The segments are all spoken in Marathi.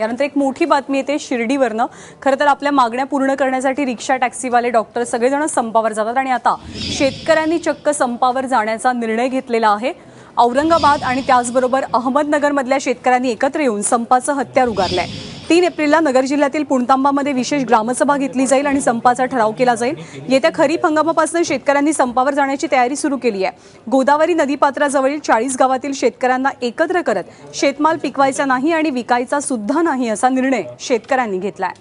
यानंतर एक मोठी बातमी येते शिर्डीवरनं. खरं तर आपल्या मागण्या पूर्ण करण्यासाठी रिक्षा टॅक्सीवाले डॉक्टर सगळेजण संपावर जातात आणि आता शेतकऱ्यांनी चक्क संपावर जाण्याचा निर्णय घेतलेला आहे. औरंगाबाद आणि त्याचबरोबर अहमदनगरमधल्या शेतकऱ्यांनी एकत्र येऊन संपाचं हत्यार उगारलंय. तीन एप्रिलला नगर जिल्ह्यातील पुणतांबामध्ये विशेष ग्रामसभा घेतली जाईल आणि संपाचा ठराव केला जाईल. येत्या खरीप हंगामापासून शेतकऱ्यांनी संपावर जाण्याची तयारी सुरू केली आहे. गोदावरी नदीपात्राजवळील चाळीस गावातील शेतकऱ्यांना एकत्र करत शेतमाल पिकवायचा नाही आणि विकायचा सुद्धा नाही असा निर्णय शेतकऱ्यांनी घेतलाय.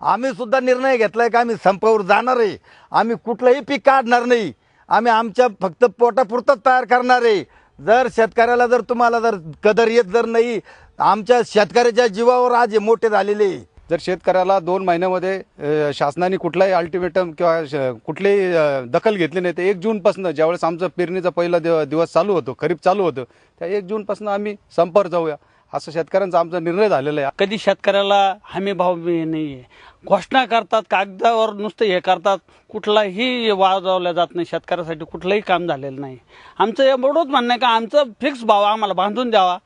आम्ही सुद्धा निर्णय घेतलाय का आम्ही संपावर जाणार आहे. आम्ही कुठलंही पीक काढणार नाही. आम्ही आमच्या फक्त पोटापुरतंच तयार करणार आहे जर शेतकऱ्याला जर तुम्हाला जर कदर येत जर नाही आमच्या शेतकऱ्याच्या जीवावर आज हे मोठे झालेले आहे. जर शेतकऱ्याला दोन महिन्यामध्ये शासनाने कुठलाही अल्टिमेटम किंवा श- कुठलीही दखल घेतली नाही तर एक जूनपासून ज्यावेळेस आमचं पेरणीचा पहिला दिवस चालू होतो खरीप चालू होतं त्या एक जूनपासून आम्ही संपर्क जाऊया असं शेतकऱ्यांचा आमचा निर्णय झालेला आहे. कधी शेतकऱ्याला हमी भाव नाही घोषणा करतात कागदावर नुसतं हे करतात. कुठलाही वाजवला जात नाही शेतकऱ्यासाठी कुठलंही काम झालेलं नाही. आमचं एवढंच म्हणणं आहे का आमचं फिक्स भाव आम्हाला बांधून द्यावा.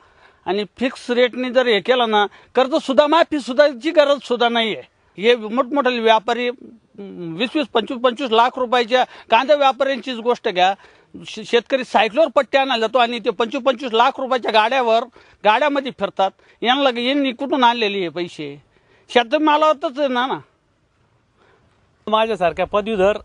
आणि फिक्स रेटने जर हे केलं ना कर्जसुद्धा माफीसुद्धाची माफी सुद्धाची नाही आहे हे मोठमोठे व्यापारी वीस वीस पंचवीस पंचवीस लाख रुपयाच्या कांदा व्यापाऱ्यांचीच गोष्ट घ्या. श- शेतकरी सायकलवर पट्ट्या आणायला जातो आणि ते पंचवीस पंचवीस लाख रुपयाच्या गाड्यावर गाड्यामध्ये फिरतात. यांना यांनी कुठून आणलेले हे पैसे? शेतमालावरच आहे ना ना. माझ्यासारख्या पदवीधर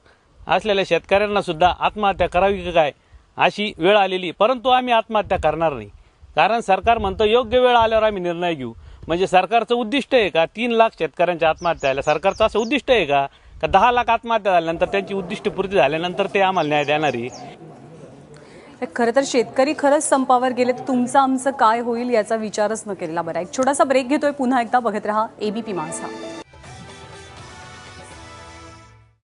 असलेल्या शेतकऱ्यांना सुद्धा आत्महत्या करावी की काय? अशी वेळ आलेली. परंतु आम्ही आत्महत्या करणार नाही. कारण सरकार म्हणतं योग्य वेळ आल्यावर आम्ही निर्णय घेऊ. म्हणजे सरकारचं उद्दिष्ट आहे का? तीन लाख शेतकऱ्यांच्या आत्महत्या झाल्या सरकारचं असं उद्दिष्ट आहे का? का दहा लाख आत्महत्या झाल्यानंतर त्यांची उद्दिष्ट पूर्ती झाल्यानंतर ते आम्हाला न्याय देणार? आहे खरं तर शेतकरी खरंच संपावर गेले तर तुमचं आमचं काय होईल याचा विचारच न केलेला बरा एक छोटासा ब्रेक घेतोय पुन्हा एकदा बघत रहा एबीपी माझा